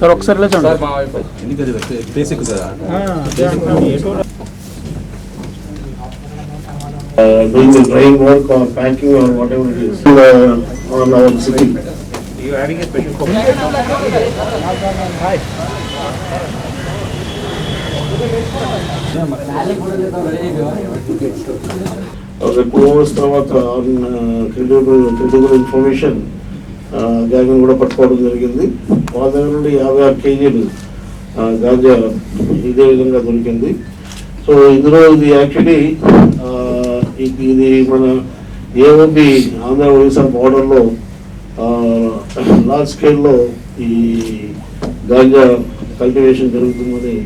Sir ఒకసారి uh, doing the drying work or packing or whatever it is uh, on our city. ఒక two hours తర్వాత critical critical information gang కూడా పట్టుకోవడం జరిగింది. వాళ్ళ దగ్గర నుండి యాభై ఆరు కేజీలు గాంజా ఇదే విధంగా దొరికింది. సో ఇందులో ఇది యాక్చువల్లీ ఇది మన ఏఓబి ఆంధ్ర ఒడిశా బార్డర్లో లార్జ్ స్కేల్లో ఈ గాంజా కల్టివేషన్ జరుగుతుందని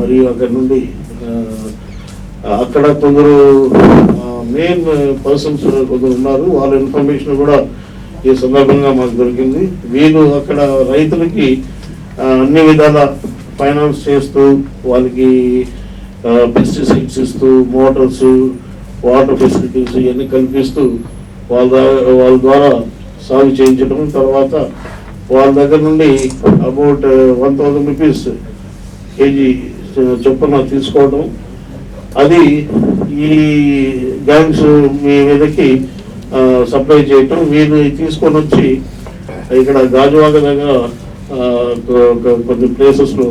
మరియు అక్కడ నుండి అక్కడ కొందరు మెయిన్ పర్సన్స్ కొందరు ఉన్నారు. వాళ్ళ ఇన్ఫర్మేషన్ కూడా ఈ సందర్భంగా మాకు దొరికింది. వీళ్ళు అక్కడ రైతులకి అన్ని విధాల ఫైనాన్స్ చేస్తూ వాళ్ళకి పెస్టిసైడ్స్ ఇస్తూ మోటార్స్ వాటర్ ఫెసిలిటీస్ ఇవన్నీ కల్పిస్తూ వాళ్ళ ద్వారా వాళ్ళ ద్వారా సాగు చేయించడం తర్వాత వాళ్ళ దగ్గర నుండి about one thousand rupees KG చొప్పున తీసుకోవడం అది ఈ గ్యాంగ్స్ మీ మీదకి సప్లై చేయటం వీళ్ళు తీసుకొని వచ్చి ఇక్కడ గాజువాక దగ్గర ఆ, కొ- కొన్ని ప్లేసెస్లో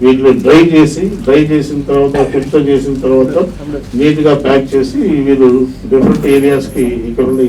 వీటిని డ్రై చేసి డ్రై చేసిన తర్వాత ఫిల్టర్ చేసిన తర్వాత నీట్గా ప్యాక్ చేసి వీళ్ళు డిఫరెంట్ ఏరియాస్కి ఇక్కడ నుండి